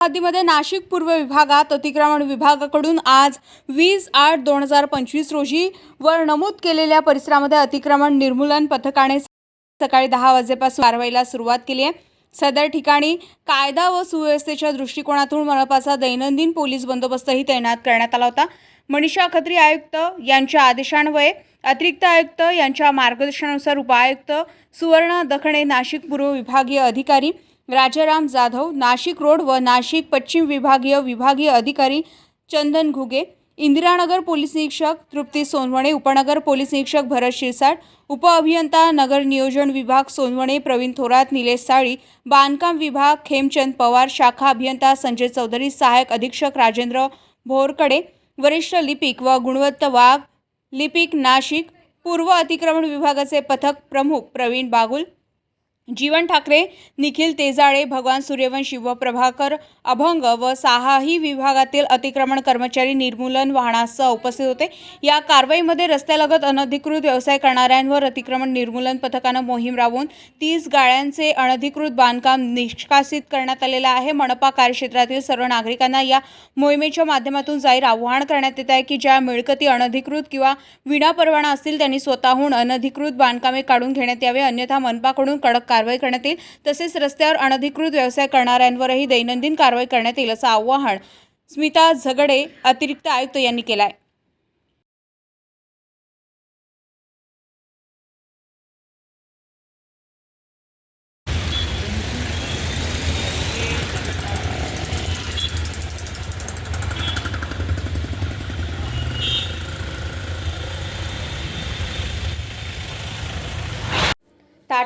यादीमध्ये नाशिक पूर्व विभागात अतिक्रमण विभागाकडून आज वीस आठ दोन हजार पंचवीस रोजी वर नमूद केलेल्या परिसरामध्ये अतिक्रमण निर्मूलन पथकाने सकाळी दहा वाजेपासून कारवाईला सुरुवात केली आहे. सदर ठिकाणी कायदा व सुव्यवस्थेच्या दृष्टिकोनातून मनपाचा दैनंदिन पोलीस बंदोबस्तही तैनात करण्यात आला होता. मनीषा खत्री आयुक्त यांच्या आदेशान्वये अतिरिक्त आयुक्त यांच्या मार्गदर्शनानुसार उपायुक्त सुवर्ण दखणे नाशिक पूर्व विभागीय अधिकारी राजाराम जाधव नाशिक रोड व नाशिक पश्चिम विभागीय विभागीय अधिकारी चंदन घुगे इंदिरानगर पोलीस निरीक्षक तृप्ती सोनवणे उपनगर पोलीस निरीक्षक भरत शिरसाट उपअभियंता नगर नियोजन विभाग सोनवणे प्रवीण थोरात निलेश साळी बांधकाम विभाग खेमचंद पवार शाखा अभियंता संजय चौधरी सहाय्यक अधीक्षक राजेंद्र भोरकडे वरिष्ठ लिपिक व गुणवत्ता वाघ लिपिक नाशिक पूर्व अतिक्रमण विभागाचे पथक प्रमुख प्रवीण बागुल जीवन ठाकरे निखिल तेजाळे भगवान सूर्यवंशी व प्रभाकर अभंग व साहाही विभागातील अतिक्रमण कर्मचारी निर्मूलन वाहनासह उपस्थित होते. या कारवाईमध्ये रस्त्यालगत अनधिकृत व्यवसाय करणाऱ्यांवर अतिक्रमण निर्मूलन पथकानं मोहीम राबवून तीस गाळ्यांचे अनधिकृत बांधकाम निष्कासित करण्यात आलेलं आहे. मनपा कार्यक्षेत्रातील सर्व नागरिकांना या मोहिमेच्या माध्यमातून जाहीर आवाहन करण्यात येत आहे की ज्या मिळकती अनधिकृत किंवा विनापरवाना असतील त्यांनी स्वतःहून अनधिकृत बांधकामे काढून घेण्यात यावे. अन्यथा मनपाकडून कडक कारवाई करण्यात येईल. तसेच रस्त्यावर अनधिकृत व्यवसाय करणाऱ्यांवरही दैनंदिन कारवाई करण्यात येईल असं आवाहन स्मिता झगडे अतिरिक्त आयुक्त यांनी केलं आहे